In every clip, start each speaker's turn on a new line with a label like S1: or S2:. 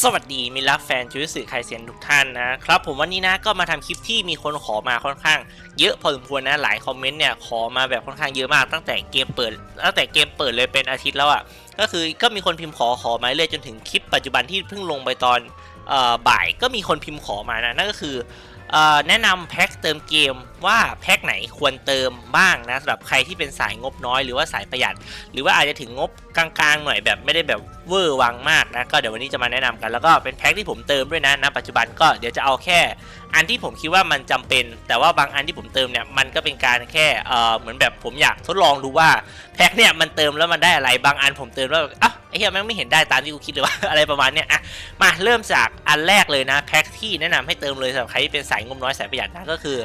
S1: สวัสดีมิตรรักแฟนจูสื่อไคเซียนทุกท่านนะครับผมวันนี้นะก็มาทำคลิปที่มีคนขอมาค่อนข้าง เยอะพอสมควรนะหลายคอมเมนต์เนี่ยขอมาแบบค่อนข้างเยอะมากตั้งแต่เกมเปิดตั้งแต่เกมเปิดเลยเป็นอาทิตย์แล้วอะ่ะก็คือก็มีคนพิมพ์ขอขอมาเรื่อยจนถึงคลิปปัจจุบันที่เพิ่งลงไปตอนออบ่ายก็มีคนพิมพ์ขอมานะนั่นก็คืออแนะนำแพ็คเติมเกม ว่าแพ็คไหนควรเติมบ้างนะสำหรับใครที่เป็นสายงบน้อยหรือว่าสายประหยัด หรือว่าอาจจะถึงงบกลางๆหน่อยแบบไม่ได้แบบเวอร์วังมากนะก็เดี๋ยววันนี้จะมาแนะนำกันแล้วก็เป็นแพ็คที่ผมเติมด้วยนะณปัจจุบันก็เดี๋ยวจะเอาแค่อันที่ผมคิดว่ามันจำเป็น แต่ว่าบางอันที่ผมเติมเนี่ยมันก็เป็นการแค่เออเหมือนแบบผมอยากทดลองดูว่าแพ็คเนี่ยมันเติมแล้วมันได้อะไรบางอันผมเติมแล้วแบบอะไอ้เหี้ยแม่งไม่เห็นได้ตามที่กูคิดเลยว่าอะไรประมาณเนี้ยอะมาเริ่มจากอันแรกเลยนะแพ็คที่แนะนำให้เติมเลยสำหรับใครที่เป็นสายงบน้อยสายประหยัดนะก็คือ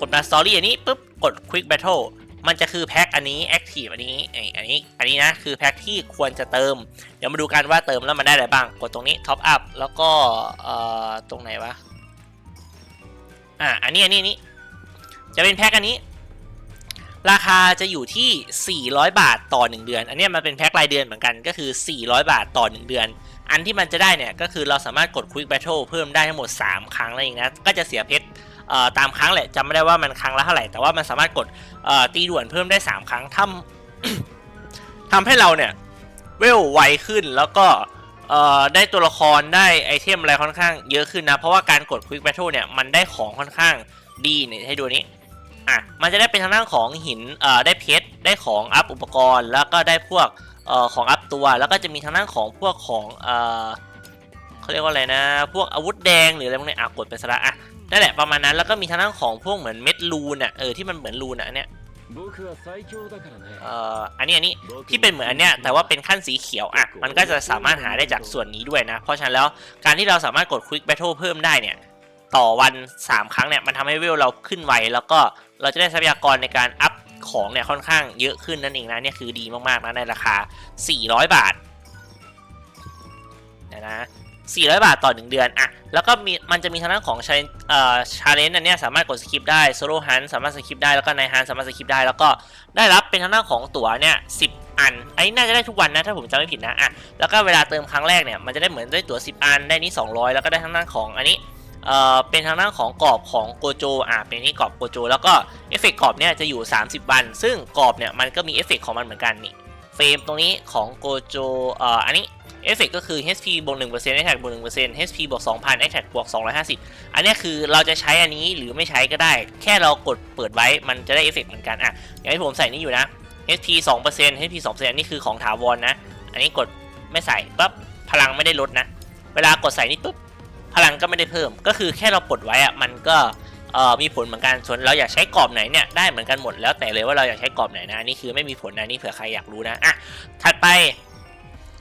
S1: กดมาสตอรี่อันนี้ปุ๊บกด Quick Battle มันจะคือแพ็คอันนี้ Active อันนี้ไออันนี้อันนี้นะคือแพ็คที่ควรจะเติม เดี๋ยวมาดูกันว่าเติมแล้วมันได้อะไรบ้าง กดตรงนี้ Top Up แล้วก็เอ่อตรงไหนวะอะอันนี้อันนี้อันนี้จะเป็นแพ็คอันนี้ ราคาจะอยู่ที่ 400 บาทต่อ 1 เดือน อันนี้มันเป็นแพ็ครายเดือนเหมือนกันก็คือ 400 บาทต่อ 1 เดือน อันที่มันจะได้เนี่ยก็คือเราสามารถกด Quick Battle เพิ่มได้ทั้งหมด 3 ครั้งนั่นเองนะก็จะเสียเพชร ตามครั้งแหละจำไม่ได้ว่ามันครั้งละเท่าไหร่แต่ว่ามันสามารถกดตีด่วนเพิ่มได้ 3 ครั้งทำทำให้เราเนี่ยเวลไวขึ้นแล้วก็ได้ตัวละครได้ไอเทมอะไรค่อนข้างเยอะขึ้นนะ เพราะว่าการกด Quick Battle เนี่ยมันได้ของค่อนข้างดีเนี่ยให้ดูนี้อะมันจะได้เป็นทางด้านของหินเอ่อได้เพชรได้ของอัพอุปกรณ์ แล้วก็ได้พวกเอ่อของอัพตัว แล้วก็จะมีทางด้านของพวกของเอ่อเขาเรียกว่าอะไรนะ พวกอาวุธแดงหรืออะไรพวกนี้อะกดไปซะละอะ นั่นแหละประมาณนั้นแล้วก็มีทางด้านของพวกเหมือนเม็ดรูนอะเออที่มันเหมือนรูนอะเนี่ยเอ่ออันนี้อันนี้ที่เป็นเหมือนอันเนี้ยแต่ว่าเป็นขั้นสีเขียวอะมันก็จะสามารถหาได้จากส่วนนี้ด้วยนะ เพราะฉะนั้นแล้วการที่เราสามารถกดควิกแบทเทิลเพิ่มได้เนี่ยต่อวัน 3 ครั้งเนี่ยมันทำให้เวลเราขึ้นไวแล้วก็เราจะได้ทรัพยากรในการอัพของเนี่ยค่อนข้างเยอะขึ้นนั่นเองนะเนี่ยคือดีมากๆนะในราคา 400 บาทนะนะ 400 บาทต่อ 1 เดือน อะ แล้วก็มี มันจะมีทางด้านของชาเอ่อชาเลนจ์อันเนี้ยสามารถกดสคิปได้โซโล่ฮันสามารถสคิปได้ แล้วก็ในฮันสามารถสคิปได้ แล้วก็ได้รับเป็นทางด้านของตั๋วเนี่ย10อัน อันนี้น่าจะได้ทุกวันนะ ถ้าผมจำไม่ผิดนะ อะ แล้วก็เวลาเติมครั้งแรกเนี่ย มันจะได้เหมือนได้ตั๋ว 10 อัน ได้นี้ 200 แล้วก็ได้ทางด้านของอันนี้ เอ่อ เป็นทางด้านของกรอบของโกโจ อะ เป็นนี่กรอบโกโจ แล้วก็เอฟเฟกต์กรอบเนี่ยจะอยู่ 30 วัน ซึ่งกรอบเนี่ยมันก็มีเอฟเฟกของมันเหมือนกันนี่ เฟรมตรงนี้ของโกโจ เอ่อ อันนี้ เอฟเฟกก็คือ HP บวก1% Attack บวก1% HP บวก2,000 Attack บวก250 อันนี้คือเราจะใช้อันนี้หรือไม่ใช้ก็ได้ แค่เรากดเปิดไว้มันจะได้เอฟเฟกเหมือนกันอะอย่างที่ผมใส่นี่อยู่นะ HP 2% HP 2%อันนี้คือของถาวรนะ อันนี้กดไม่ใส่ปั๊บพลังไม่ได้ลดนะ เวลากดใส่นี่ปุ๊บพลังก็ไม่ได้เพิ่ม ก็คือแค่เราปลดไว้อะมันก็เอ่อมีผลเหมือนกัน ส่วนเราอยากใช้กรอบไหนเนี่ยได้เหมือนกันหมดแล้วแต่เลยว่าเราอยากใช้กรอบไหนนะนี่คือไม่มีผลนะนี่เผื่อใครอยากรู้นะอะถัดไป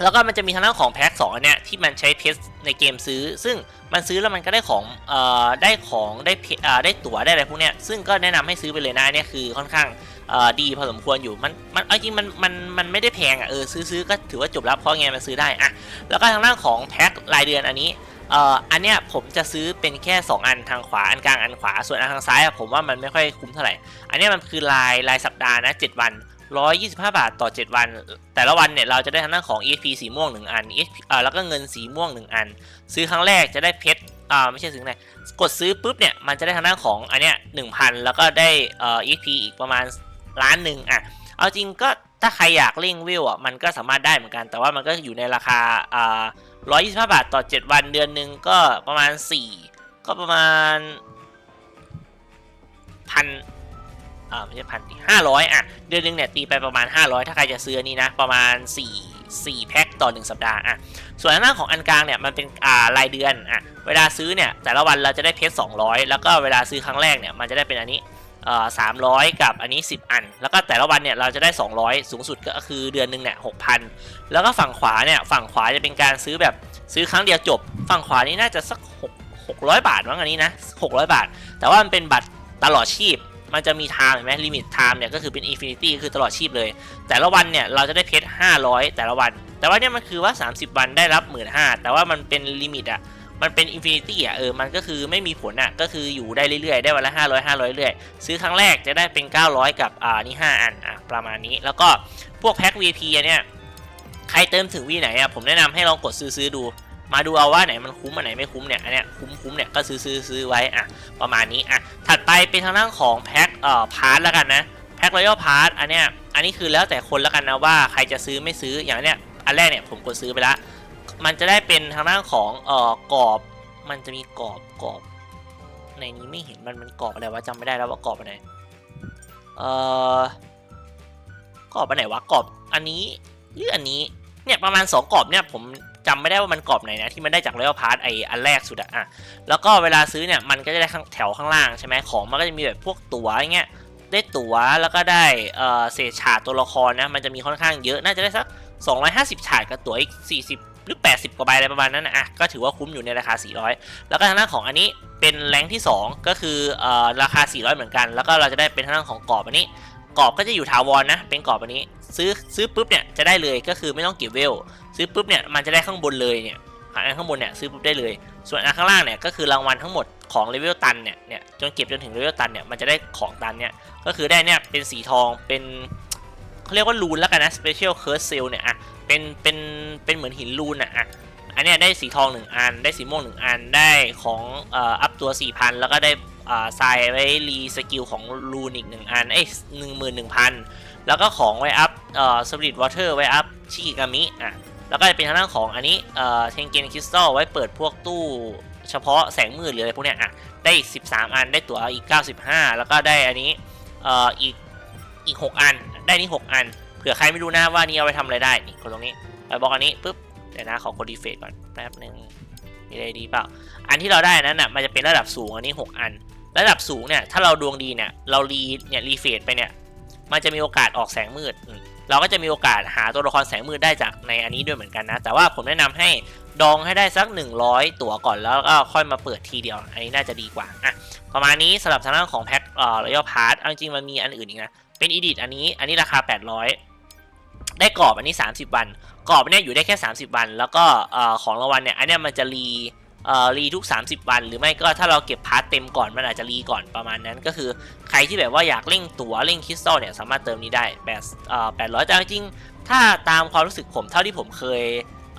S1: แล้วก็มันจะมีทางด้านของแพ็กสองอันเนี้ยที่มันใช้เพชรในเกมซื้อ ซึ่งมันซื้อแล้วมันก็ได้ของเอ่อได้ของได้เพชรอ่าได้ตั๋วได้อะไรพวกเนี้ยซึ่งก็แนะนำให้ซื้อไปเลยนะเนี่ยคือค่อนข้างเอ่อดีพอสมควรอยู่มันมันเอาจริงมันมันมันไม่ได้แพงอะเออซื้อซื้อก็ถือว่าจบแล้วเพราะไงมันซื้อได้อะแล้วก็ทางด้านของแพ็ครายเดือนอันนี้เอ่ออันเนี้ยผมจะซื้อเป็นแค่ 2 อันทางขวาอันกลางอันขวาส่วนอันทางซ้ายอะผมว่ามันไม่ค่อยคุ้มเท่าไหร่อันเนี้ยมันคือรายรายสัปดาห์นะ 7 วัน 125 บาทต่อ 7 วัน แต่ละวันเนี่ยเราจะได้ทางด้านของ EXP สีม่วง 1 อัน EXP อ่าแล้วก็เงินสีม่วง 1 อัน ซื้อครั้งแรกจะได้เพชรอ่าไม่ใช่ซื้อไหนกดซื้อปุ๊บเนี่ยมันจะได้ทางด้านของอันเนี้ย1,000 แล้วก็ได้เอ่อ EXP อีกประมาณล้านหนึ่งอะเอาจริงก็ถ้าใครอยากเร่งวิวอะมันก็สามารถได้เหมือนกัน แต่ว่ามันก็อยู่ในราคาอ่า125 บาทต่อ 7 วันเดือนหนึ่งก็ประมาณ 4 ก็ประมาณพัน อ่าไม่ใช่พันตีห้าร้อยอะ เดือนหนึงเนี่ยตีไปประมาณ 500 ถ้าใครจะซื้อนี้นะ ประมาณ 4 4 แพ็คต่อ 1 สัปดาห์อะส่วนหน้าของอันกลางเนี่ยมันเป็นอ่ารายเดือนอะเวลาซื้อเนี่ยแต่ละวันเราจะได้เพชร200 แล้วก็เวลาซื้อครั้งแรกเนี่ยมันจะได้เป็นอันนี้เอ่อ300กับอันนี้ 10 อัน แล้วก็แต่ละวันเนี่ยเราจะได้ 200 สูงสุดก็คือเดือนหนึ่งเนี่ย6,000แล้วก็ฝั่งขวาเนี่ยฝั่งขวาจะเป็นการซื้อแบบซื้อครั้งเดียวจบ ฝั่งขวานี่น่าจะสัก6 600 บาทมั้งอันนี้นะ600 บาท แต่ว่ามันเป็นบัตรตลอดชีพ มันจะมีไทม์เห็นไหมลิมิตไทม์เนี่ยก็คือเป็นอินฟินิตี้คือตลอดชีพเลย แต่ละวันเนี่ยเราจะได้เพชร500 แต่ละวัน แต่ว่าเนี่ยมันคือว่า 30 วันได้รับ1 5ื่นแต่ว่ามันเป็นลิมิตอะมันเป็นอินฟินิตี้อะเออ มันก็คือไม่มีผลอะ ก็คืออยู่ได้เรื่อยๆ ได้วันละ 500 500 เรื่อย ซื้อครั้งแรกจะได้เป็น 900 กับอ่านี่ 5 อันอะประมาณนี้ แล้วก็พวกแพ็ค VIP อันเนี่ย ใครเติมถึงวีไหนอะ ผมแนะนำให้ลองกดซื้อซื้อดู มาดูเอาว่าไหนมันคุ้มอันไหนไม่คุ้มเนี่ย อันเนี้ยคุ้มคุ้มเนี่ยก็ซื้อซื้อซื้อไว้อะประมาณนี้อะ ถัดไปเป็นทางด้านของแพ็ เอ่อพาร์ทแล้วกันนะแพ็ครอยัลพาร์ทอันเนี้ยอันนี้คือแล้วแต่คนแล้วกันนะว่าใครจะซื้อไม่ซื้ออย่างเนี้ยอันแรกเนี่ยผมกดซื้อไปละมันจะได้เป็นทางด้านของเอ่อกรอบ มันจะมีกรอบกรอบ ในนี้ไม่เห็นมันมันกรอบอะไรวะจำไม่ได้แล้วว่ากรอบอันไหนเอ่อกรอบอันไหนวะกรอบอันนี้หรืออันนี้เนี่ยประมาณสองกรอบเนี่ยผม จำไม่ได้ว่ามันกรอบไหนนะที่มันได้จากรอยัลพาร์ทไออันแรกสุดอะอะแล้วก็เวลาซื้อเนี่ยมันก็จะได้ข้างแถวข้างล่างใช่ไหมของมันก็จะมีแบบพวกตั๋วอย่างเงี้ยได้ตั๋วแล้วก็ได้เอ่อเศษฉากตัวละครนะมันจะมีค่อนข้างเยอะน่าจะได้สัก 250 ฉากกับตั๋วอีก 40 หรือ 80 กว่าใบอะไรประมาณนั้นนะอะก็ถือว่าคุ้มอยู่ในราคา 400 แล้วก็ทางด้านของอันนี้เป็นแรงที่ 2 ก็คือเอ่อราคา 400 เหมือนกัน แล้วก็เราจะได้เป็นทางด้านของกรอบอันนี้ กรอบก็จะอยู่ถาวรนะ เป็นกรอบอันนี้ ซื้อซื้อปุ๊บเนี่ยจะได้เลยก็คือไม่ต้องเก็บเวล ซื้อปุ๊บเนี่ยมันจะได้ข้างบนเลยเนี่ยอันข้างบนเนี่ยซื้อปุ๊บได้เลย ส่วนอันข้างล่างเนี่ยก็คือรางวัลทั้งหมดของเลเวลตันเนี่ยเนี่ยจนเก็บจนถึงเลเวลตันเนี่ยมันจะได้ของตันเนี่ยก็คือได้เนี่ยเป็นสีทองเป็นเขาเรียกว่ารูนแล้วกันนะ Special Curse Seal เนี่ยอะเป็นเป็นเป็นเหมือนหินรูนอะอะอันเนี้ยได้สีทองหนึ่งอัน ได้สีม่วงหนึ่งอันได้ของเอ่ออัพตัว4,000แล้วก็ได้ ทรายไว้รีสกิลของรูนอีกหนึ่งอัน เอ้ยหนึ่งหมื่นหนึ่งพันแล้วก็ของไว้อัพเอ่อสปิริตวอเตอร์ไว้อัพชิกิกามิอะแล้วก็จะเป็นทางด้านของอันนี้เอ่อเทนเกนคริสตัลไว้เปิดพวกตู้เฉพาะแสงมืดหรืออะไรพวกเนี้ยอะได้อีก 13 อันได้ตั๋วอีก 95 แล้วก็ได้อันนี้เอ่ออีกอีก 6 อันได้นี่ 6 อันเผื่อใครไม่รู้นะว่านี่เอาไปทำอะไรได้นี่กดตรงนี้ไปบอกอันนี้ปุ๊บเดี๋ยวนะขอกดดีเฟกก่อนแป๊บหนึ่งมีอะไรดีเปล่า อันที่เราได้นั้นน่ะมันจะเป็นระดับสูงอันนี้ 6 อัน ระดับสูงเนี่ยถ้าเราดวงดีเนี่ยเรารีเนี่ยรีเฟดไปเนี่ยมันจะมีโอกาสออกแสงมืดอืมเราก็จะมีโอกาสหาตัวละครแสงมืดได้จากในอันนี้ด้วยเหมือนกันนะ แต่ว่าผมแนะนำให้ดองให้ได้สัก 100 ตั๋วก่อนแล้วก็ค่อยมาเปิดทีเดียว อันนี้น่าจะดีกว่าอะประมาณนี้สำหรับทางด้านของแพ็คเอ่อรอยัลพาร์ทจริงๆมันมีอันอื่นอีกนะ เป็นอีดิทอันนี้อันนี้ราคา 800 ได้กรอบอันนี้ 30 วัน กรอบเนี่ยอยู่ได้แค่ 30 วัน แล้วก็เอ่อของรางวัลเนี่ยอันเนี้ยมันจะรีเอ่อ รีทุก 30 วัน หรือไม่ก็ถ้าเราเก็บพาร์ทเต็มก่อนมันอาจจะรีก่อนประมาณนั้นก็คือใครที่แบบว่าอยากเล่งตั๋วเล่งคริสตัลเนี่ยสามารถเติมนี้ได้แบบเอ่อ800แต่จริงๆถ้าตามความรู้สึกผมเท่าที่ผมเคย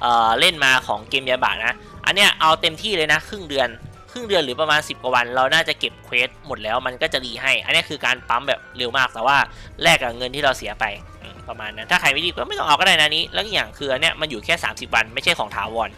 S1: เอ่อเล่นมาของเกมยาบะนะ อันเนี้ยเอาเต็มที่เลยนะครึ่งเดือนครึ่งเดือนหรือประมาณ 10 กว่าวัน เราน่าจะเก็บเควสหมดแล้วมันก็จะรีให้ อันนี้คือการปั๊มแบบเร็วมากแต่ว่าแลกกับเงินที่เราเสียไปประมาณนั้นถ้าใครไม่ดีก็ไม่ต้องเอาก็ได้นะนี้ แล้วอีกอย่างคืออันเนี้ยมันอยู่แค่ 30 วันไม่ใช่ของถาวร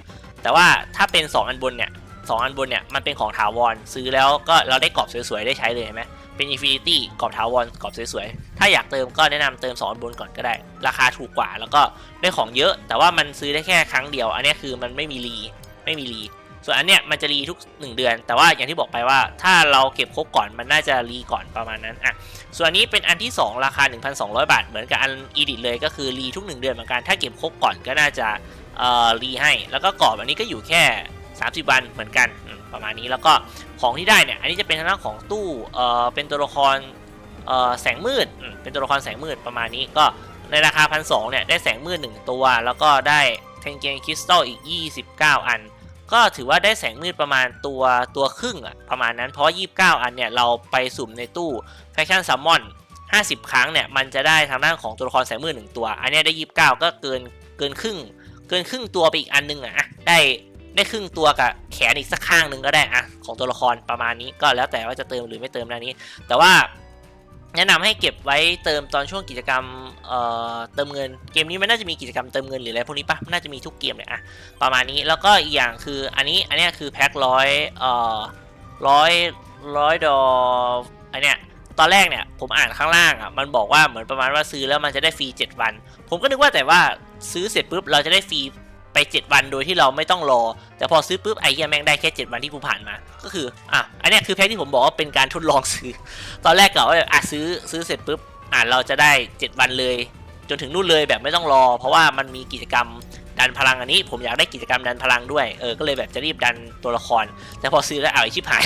S1: แต่ว่าถ้าเป็น 2 อันบนเนี่ยสองอันบนเนี่ยมันเป็นของถาวรซื้อแล้วก็เราได้กรอบสวยๆได้ใช้เลยเห็นไหมเป็น Infinity กรอบถาวรกรอบสวยๆ ถ้าอยากเติมก็แนะนำเติม 2 อันบนก่อนก็ได้ ราคาถูกกว่าแล้วก็ได้ของเยอะ แต่ว่ามันซื้อได้แค่ครั้งเดียว อันนี้คือมันไม่มีรีไม่มีรี ส่วนอันเนี้ยมันจะรีทุก 1 เดือน แต่ว่าอย่างที่บอกไปว่าถ้าเราเก็บครบก่อนมันน่าจะรีก่อนประมาณนั้นอะส่วนอันนี้เป็นอันที่ 2 ราคา 1,200 บาท เหมือนกับอันอีดิทเลยก็คือรีทุก 1 เดือนเหมือนกันถ้าเก็บครบก่อนก็น่าจะเอ่อรีให้ แล้วก็กรอบอันนี้ก็อยู่แค่ 30 วันเหมือนกันประมาณนี้แล้วก็ของที่ได้เนี่ยอันนี้จะเป็นทางด้านของตู้เอ่อเป็นตัวละครเอ่อแสงมืดเป็นตัวละครแสงมืดประมาณนี้ก็ในราคาพันสเนี่ยได้แสงมืด1ตัว แล้วก็ได้เทนเกนคริสตัลอีก 29 อัน ก็ถือว่าได้แสงมืดประมาณตัวตัวครึ่งอะประมาณนั้นเพราะว่า29 อันเนี่ยเราไปสุ่มในตู้แฟชั่นซัมมอน50 ครั้งเนี่ยมันจะได้ทางด้านของตัวละครแสงมืด1ตัว อันนี้ได้ 29 ก็เกินเกินครึ่ง เกินครึ่งตัวไปอีกอันนึงอะอะได้ได้ครึ่งตัวกับแขนอีกสักข้างหนึ่งก็ได้อะของตัวละครประมาณนี้ก็แล้วแต่ว่าจะเติมหรือไม่เติมนนี้ แต่ว่า แนะนำให้เก็บไว้เติมตอนช่วงกิจกรรมเอ่อเติมเงินเกมนี้มันน่าจะมีกิจกรรมเติมเงินหรืออะไรพวกนี้ปะน่าจะมีทุกเกมเลยอะประมาณนี้แล้วก็อีกอย่างคืออันนี้อันเนี้ยคือแพ็คร้อยเอ่อร้อยร้อยดออันเนี้ยตอนแรกเนี่ยผมอ่านข้างล่างอะมันบอกว่าเหมือนประมาณว่าซื้อแล้วมันจะได้ฟรี 7 วัน ผมก็นึกว่าแต่ว่าซื้อเสร็จปุ๊บเราจะได้ฟรี 7 วันโดยที่เราไม่ต้องรอ แต่พอซื้อปุ๊บไอ้เหี้ยแม่งได้แค่ 7 วันที่กูผ่านมา ก็คืออะอันนี้คือแพ็คที่ผมบอกว่าเป็นการทดลองซื้อ ตอนแรกกะว่าแบบอะซื้อซื้อเสร็จปุ๊บอะเราจะได้ 7 วันเลย จนถึงนู่นเลยแบบไม่ต้องรอ เพราะว่ามันมีกิจกรรมดันพลังอันนี้ผมอยากได้กิจกรรมดันพลังด้วยเออก็เลยแบบจะรีบดันตัวละคร แต่พอซื้อแล้วเอาไอชิบหาย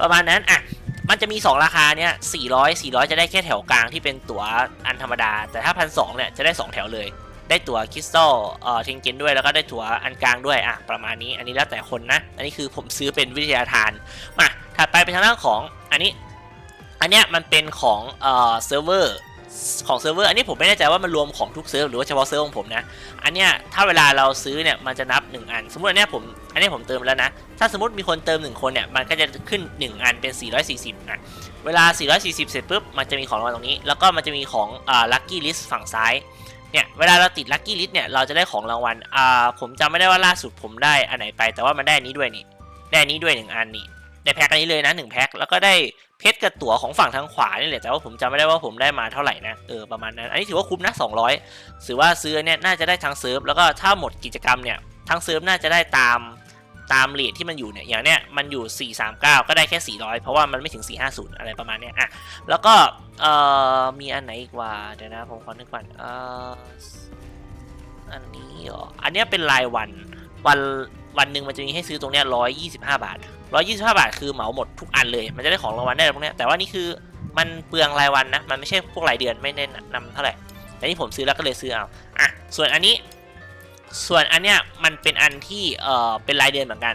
S1: ประมาณนั้นอะมันจะมี 2 ราคาเนี้ย400 400 จะได้แค่แถวกลางที่เป็นตั๋วอันธรรมดา แต่ถ้าพันสเนี่ยจะได้ 2 แถวเลย ได้ตั๋วคริสตัลเอ่อเทนเกนด้วยแล้วก็ได้ตั๋วอันกลางด้วยอะประมาณนี้อันนี้แล้วแต่คนนะ อันนี้คือผมซื้อเป็นวิทยาทานมาถัดไปเป็นทางด้านของอันนี้อันเนี้ยมันเป็นของเอ่อเซิร์ฟเวอร์ของเซิร์ฟเวอร์อันนี้ผมไม่แน่ใจว่ามันรวมของทุกเซิร์ฟหรือว่าเฉพาะเซิร์ฟของผมนะ อันเนี้ยถ้าเวลาเราซื้อเนี่ยมันจะนับ 1 อัน สมมติอันเนี้ยผมอันเนี้ยผมเติมแล้วนะ ถ้าสมมติมีคนเติม 1 คนเนี่ยมันก็จะขึ้น 1 อันเป็น 440อะเวลา 440 เสร็จปุ๊บมันจะมีของรางวัลตรงนี้ แล้วก็มันจะมีของอ่าลัคกี้ลิสต์ฝั่งซ้าย เนี่ยเวลาเราติดลัคกี้ลิสต์เนี่ยเราจะได้ของรางวัลอ่าผมจำไม่ได้ว่าล่าสุดผมได้อันไหนไป แต่ว่ามันได้อันนี้ด้วยนี่ได้อันนี้ด้วยหนึ่งอันนี่ได้แพ็คอันนี้เลยนะหนึ่งแพ็คแล้วก็ได้เพชรกับตั๋วของฝั่งทางขวานี่แหละแต่ว่าผมจำไม่ได้ว่าผมได้มาเท่าไหร่นะเออประมาณนั้นอันนี้ถือว่าคุ้มนะ200ถือว่าซื้อเนี่ยน่าจะได้ทั้งเซิร์ฟแล้วก็ถ้าหมดกิจกรรมเนี่ยทั้งเซิร์ฟน่าจะได้ตามตามเลทที่มันอยู่เนี่ยอย่างเนี้ยมันอยู่ 439 ก็ได้แค่ 400 เพราะว่ามันไม่ถึง 450 อะไรประมาณเนี้ยอะแล้วก็ เอ่อ มีอันไหนอีกว่าเดี๋ยวนะ ผมขอนึกก่อนเอ่ออันนี้เหรออันเนี้ยเป็นรายวัน วันวันหนึ่งมันจะมีให้ซื้อตรงเนี้ย125บห้าบาท125บห้าบาทคือเหมาหมดทุกอันเลย มันจะได้ของรางวัลได้ตรงเนี้ยแต่ว่านี่คือมันเปลืองรายวันนะ มันไม่ใช่พวกรายเดือนไม่แนะนำเท่าไหร่แต่นี่ผมซื้อแล้วก็เลยซื้อเอาอะส่วนอันนี้ ส่วนอันเนี้ยมันเป็นอันที่เอ่อเป็นรายเดือนเหมือนกัน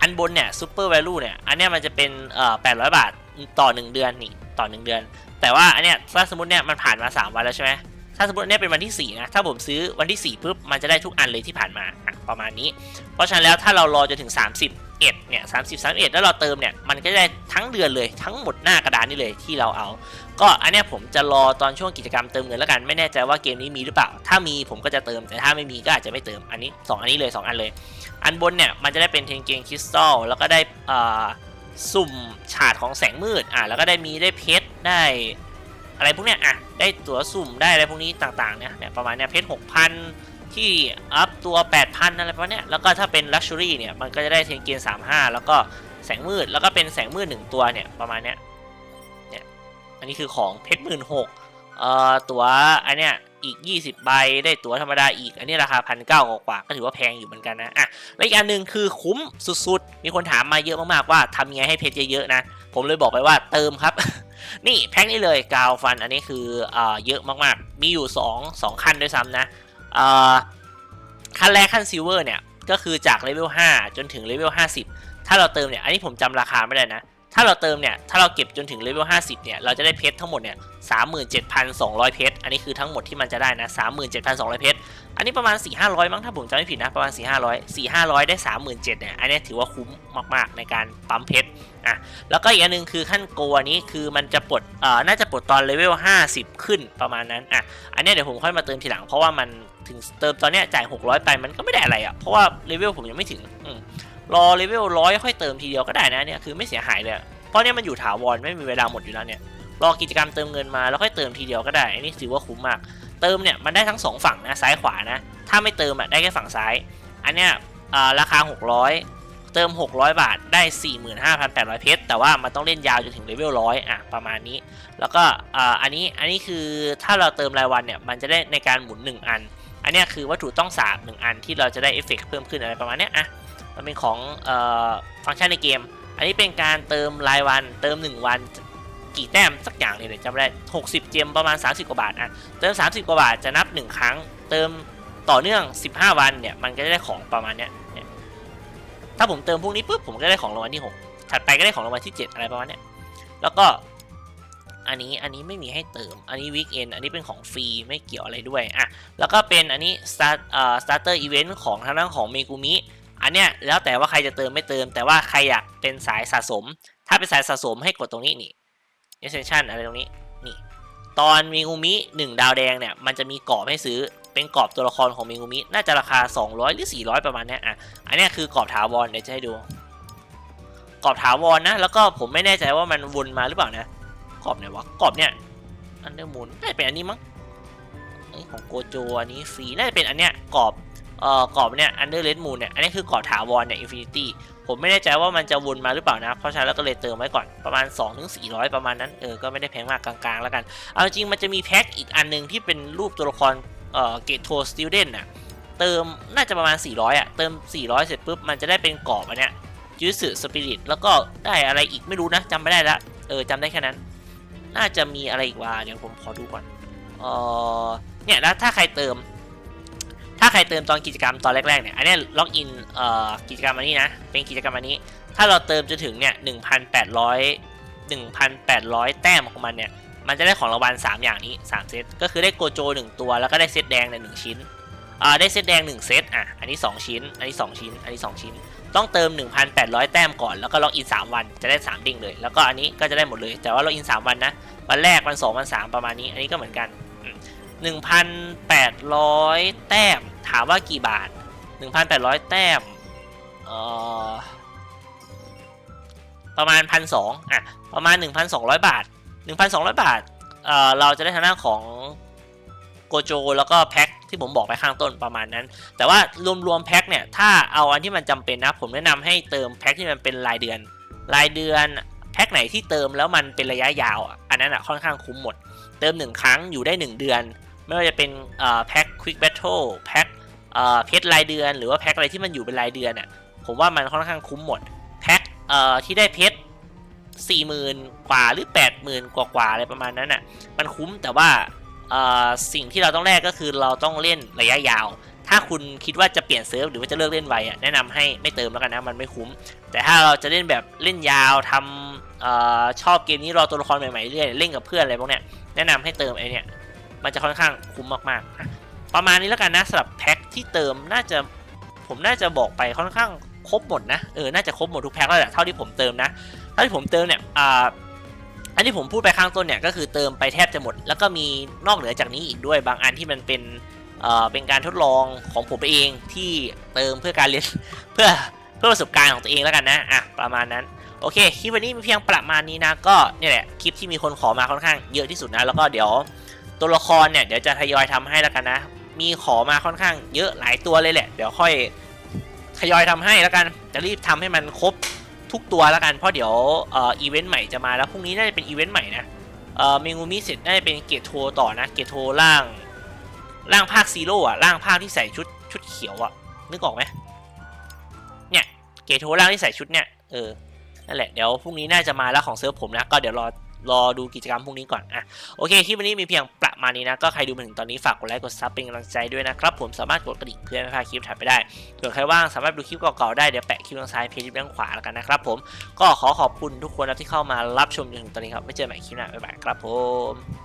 S1: อันบนเนี่ยซูเปอร์แวลูเนี่ยอันเนี้ยมันจะเป็นเอ่อ800บาทต่อ1เดือนนี่ต่อ1เดือน แต่ว่าอันเนี้ยถ้าสมมติเนี่ยมันผ่านมา 3 วันแล้วใช่ไหมถ้าสมมติเนี้ยเป็นวันที่4นะถ้าผมซื้อวันที่4ปุ๊บมันจะได้ทุกอันเลยที่ผ่านมาประมาณนี้ เพราะฉะนั้นแล้วถ้าเรารอจนถึง31เนี่ย30 31แล้วเราเติมเนี่ยมันก็ได้ทั้งเดือนเลยทั้งหมดหน้ากระดานนี่เลยที่เราเอา ก็อันเนี้ยผมจะรอตอนช่วงกิจกรรมเติมเงินแล้วกันไม่แน่ใจว่าเกมนี้มีหรือเปล่า ถ้ามีผมก็จะเติมแต่ถ้าไม่มีก็อาจจะไม่เติมอันนี้ 2 อันนี้เลย 2 อันเลย อันบนเนี่ยมันจะได้เป็นเทนเกนคริสตัลแล้วก็ได้อ่าสุ่มฉาดของแสงมืดอะแล้วก็ได้มีได้เพชร ได้อะไรพวกเนี้ยอะได้ตั๋วสุ่มได้อะไรพวกนี้ต่างๆเนี่ยเนี่ยประมาณเนี้ยเพชรหกพันที่อัพตัว 8,000 อะไรประมาณเนี้ยแล้วก็ถ้าเป็นลักชัวรี่เนี่ยมันก็จะได้เทนเกน35 แล้วก็แสงมืดแล้วก็เป็นแสงมืดหนึ่งตัวเนี่ยประมาณเนี้ยเนี้ยอันนี้คือของเพชรหมื่นหกเอ่อตั๋วอันเนี้ยอีก 20 ใบได้ตั๋วธรรมดาอีก อันนี้ราคาพันเก้ากว่าก็ถือว่าแพงอยู่เหมือนกันนะอะและอีกอันหนึ่งคือคุ้มสุดๆ มีคนถามมาเยอะมากๆว่าทำยังไงให้เพชรเยอะๆนะผมเลยบอกไปว่าเติมครับ นี่แพ็คนี้เลยกาวฟันอันนี้คือเอ่อเยอะมากๆ มีอยู่ 2 2ขั้นด้วยซ้ำนะเอ่อขั้นแรกขั้นซิลเวอร์เนี่ย ก็คือจากเลเวล5จนถึงเลเวล50 ถ้าเราเติมเนี่ย อันนี้ผมจำราคาไม่ได้นะ ถ้าเราเติมเนี่ย ถ้าเราเก็บจนถึงเลเวล50 เนี่ย เราจะได้เพชรทั้งหมดเนี่ย37,200 เพชร อันนี้คือทั้งหมดที่มันจะได้นะ 37,200 เพชร อันนี้ประมาณ 4-500 มั้งถ้าผมจำไม่ผิดนะ ประมาณ 4-500 4-500 ได้ 37,000 เนี่ย อันนี้ถือว่าคุ้มมากๆในการปั๊มเพชร อะ แล้วก็อีกอันหนึงคือขั้นโกอันนี้คือมันจะปลด เอ่อ น่าจะปลดตอนเลเวล50 ขึ้นประมาณนั้น อะ อันนี้เดี๋ยวผมค่อยมาเติมทีหลัง เพราะว่ามันถึงเติมตอนเนี้ยจ่าย 600 ไปมันก็ไม่ได้อะไรอะ เพราะว่าเลเวลผมยังไม่ถึง อืม รอเลเวลร้อยค่อยเติมทีเดียวก็ได้นะเนี่ยคือไม่เสียหายเลยเพราะเนี่ยมันอยู่ถาวรไม่มีเวลาหมดอยู่แล้วเนี่ยรอกิจกรรมเติมเงินมาแล้วค่อยเติมทีเดียวก็ได้อันนี้ถือว่าคุ้มมาก เติมเนี่ยมันได้ทั้งสองฝั่งนะซ้ายขวานะถ้าไม่เติมอะได้แค่ฝั่งซ้าย อันเนี้ยอ่าราคา 600 เติม 600 บาทได้ 45,800 เพชรแต่ว่ามันต้องเล่นยาวจนถึงเลเวลร้อยอะประมาณนี้ แล้วก็อ,อันนี้อันนี้คือถ้าเราเติมรายวันเนี่ยมันจะได้ในการหมุน 1 อัน อันเนี้ยคือวัตถุต้องสาบหนึ่งอันที่เราจะได้เอฟเฟกเพิ่มขึ้นอะไรประมาณเนี้ยอะ มันเป็นของออฟังก์ชันในเกม อันนี้เป็นการเติมรายวัน เติม 1 วันกี่แต้มสักอย่างเนี่ยเดี๋ยจำไม่ได้ 60 เจมประมาณ 30 กว่าบาทอะเติม 30 กว่าบาทจะนับ 1 ครั้ง เติมต่อเนื่อง 15 วันเนี่ยมันก็จะได้ของประมาณเนี้ยถ้าผมเติมพวกนี้ปุ๊บผมก็ได้ของรางวัลที่ 6 ถัดไปก็ได้ของรางวัลที่ 7 อะไรประมาณเนี้ยแล้วก็อันนี้อันนี้ไม่มีให้เติม อันนี้วีคเอนอันนี้เป็นของฟรีไม่เกี่ยวอะไรด้วยอะแล้วก็เป็นอันนี้ start เอ่อ starter event ของทางด้านของเมกุมิ อันเนี้ยแล้วแต่ว่าใครจะเติมไม่เติม แต่ว่าใครอยากเป็นสายสะสม ถ้าเป็นสายสะสมให้กดตรงนี้นี่ extension อะไรตรงนี้นี่ตอนมีงูมิ1ดาวแดงเนี่ยมันจะมีกรอบให้ซื้อเป็นกรอบตัวละครของมีงูมิน่าจะราคา 200 หรือ 400 ประมาณเนี้ยอะอันเนี้ยคือกรอบถาวรเดี๋ยวจะให้ดู กรอบถาวรนะ แล้วก็ผมไม่แน่ใจว่ามันวนมาหรือเปล่านะกรอบไหนวะกรอบเนี่ยอันเดอร์มูนน่าจะเป็นอันนี้มั้งอันนี้ของโกโจอันนี้ฟรีน่าจะเป็นอันเนี้ยกรอบ เอ่อกรอบเนี่ยอันเดอร์เลดมูนเนี่ยอันนี้คือกรอบถาวรเนี่ยอินฟินิตี้ผมไม่แน่ใจว่ามันจะวนมาหรือเปล่านะ เพราะฉะนั้นแล้วก็เลยเติมไว้ก่อนประมาณ2-400ถึง400 ประมาณนั้นเออก็ไม่ได้แพงมากกลางๆ แล้วกัน เอาจริงมันจะมีแพ็คอีกอันหนึงที่เป็นรูปตัวละครเอ่อเกตโทสติวเดนน่ะเติมน่าจะประมาณ 400อะเติม 400 เสร็จปุ๊บมันจะได้เป็นกรอบอันเนี้ยยูสึสปิริตแล้วก็ได้อะไรอีกไม่รู้นะจำไม่ได้ละเออจำได้แค่นั้น น่าจะมีอะไรอีกว่าเดี๋ยวผมขอดูก่อนเออเนี่ยแล้วถ้าใครเติม ถ้าใครเติมตอนกิจกรรมตอนแรกๆเนี่ยอันนี้ล็อกอินเอ่อกิจกรรมอันนี้นะเป็นกิจกรรมอันนี้ ถ้าเราเติมจนถึงเนี่ย1,800 1,800แต้มของมันเนี่ยมันจะได้ของรางวัล3อย่างนี้ 3 เซต ก็คือได้โกโจ 1 ตัว แล้วก็ได้เซตแดงในหนึ่งชิ้น อ่า ได้เซตแดง 1 เซต อะ อันนี้ 2 ชิ้น อันนี้ 2 ชิ้น อันนี้ 2 ชิ้น ต้องเติม 1,800 แต้มก่อน แล้วก็ล็อกอิน 3 วัน จะได้ 3 ดิ่งเลย แล้วก็อันนี้ก็จะได้หมดเลย แต่ว่าล็อกอิน 3 วันนะ วันแรก วัน 2 วัน 3 ประมาณนี้ อันนี้ก็เหมือนกัน 1,800 แต้ม ถามว่ากี่บาท 1,800 แต้มเอ่อประมาณพันสองอะประมาณ 1,200 บาท 1,200 บาทเอ่อเราจะได้ทางด้านของโกโจแล้วก็แพ็คที่ผมบอกไปข้างต้นประมาณนั้น แต่ว่ารวมๆแพ็คเนี่ย ถ้าเอาอันที่มันจำเป็นนะ ผมแนะนำให้เติมแพ็คที่มันเป็นรายเดือน รายเดือนแพ็คไหนที่เติมแล้วมันเป็นระยะยาว อันนั้นอะค่อนข้างคุ้มหมด เติม 1 ครั้งอยู่ได้ 1 เดือน ไม่ว่าจะเป็นแพ็คควิกแบทเทิลแพ็คเพชรรายเดือน หรือว่าแพ็คอะไรที่มันอยู่เป็นรายเดือนอะผมว่ามันค่อนข้างคุ้มหมดแพ็คที่ได้เพชรสี่หมื่นกว่าหรือแปดหมื่นกว่ากว่าๆอะไรประมาณนั้นอะมันคุ้มแต่ว่าสิ่งที่เราต้องแลกก็คือเราต้องเล่นระยะยาว ถ้าคุณคิดว่าจะเปลี่ยนเซิร์ฟหรือว่าจะเลิกเล่นไวอะแนะนำให้ไม่เติมแล้วกันนะมันไม่คุ้ม แต่ถ้าเราจะเล่นแบบเล่นยาวทำอชอบเกมนี้รอตัวละครใหม่ๆเรื่อยเล่นกับเพื่อนอะไรพวกเนี้ยแนะนำให้เติมไอเนี้ย มันจะค่อนข้างคุ้มมากๆ ประมาณนี้แล้วกันนะสำหรับแพ็คที่เติมน่าจะผมน่าจะบอกไปค่อนข้างครบหมดนะเออน่าจะครบหมดทุกแพ็คแล้วแหละเท่าที่ผมเติมนะเท่าที่ผมเติมเนี่ยอ่าอันที่ผมพูดไปข้างต้นเนี่ยก็คือเติมไปแทบจะหมด แล้วก็มีนอกเหนือจากนี้อีกด้วยบางอันที่มันเป็นเอ่อเป็นการทดลองของผมเองที่เติมเพื่อการเรียนเพื่อเพื่อประสบการณ์ของตัวเองแล้วกันนะอะประมาณนั้นโอเคคลิปวันนี้มีเพียงประมาณนี้นะก็เนี่ยแหละคลิปที่มีคนขอมาค่อนข้างเยอะที่สุดนะแล้วก็เดี๋ยว ตัวละครเนี่ยเดี๋ยวจะทยอยทำให้แล้วกันนะ มีขอมาค่อนข้างเยอะหลายตัวเลยแหละ เดี๋ยวค่อยทยอยทำให้แล้วกัน จะรีบทำให้มันครบทุกตัวแล้วกัน เพราะเดี๋ยวเอ่ออีเวนต์ใหม่จะมาแล้ว พรุ่งนี้น่าจะเป็นอีเวนต์ใหม่นะเอ่อเมงูมิเสร็จน่าจะเป็นเกตโทต่อนะ เกตโทล่างร่างภาคซีโร่อะร่างภาคที่ใส่ชุดชุดเขียวอะนึกออกไหมเนี่ย เกตโทร่างที่ใส่ชุดเนี่ย เออ นั่นแหละ เดี๋ยวพรุ่งนี้น่าจะมาแล้วของเซิร์ฟผมนะ ก็เดี๋ยวรอ รอดูกิจกรรมพรุ่งนี้ก่อนอะโอเคคลิปวันนี้มีเพียงประมาณนี้นะ ก็ใครดูมาถึงตอนนี้ฝากกดไลค์กดซับเป็นกำลังใจด้วยนะครับ ผมสามารถกดกระดิ่งเพื่อไม่พลาดคลิปถัดไปได้ส่วนใครว่างสามารถดูคลิปเก่าๆได้เดี๋ยวแปะคลิปทางซ้ายเพจด้านขวาแล้วกันนะครับผมก็ขอขอบคุณทุกคนนะที่เข้ามารับชมจนถึงตอนนี้ครับไม่เจอกันใหม่คลิปหน้าบ๊ายบายครับผม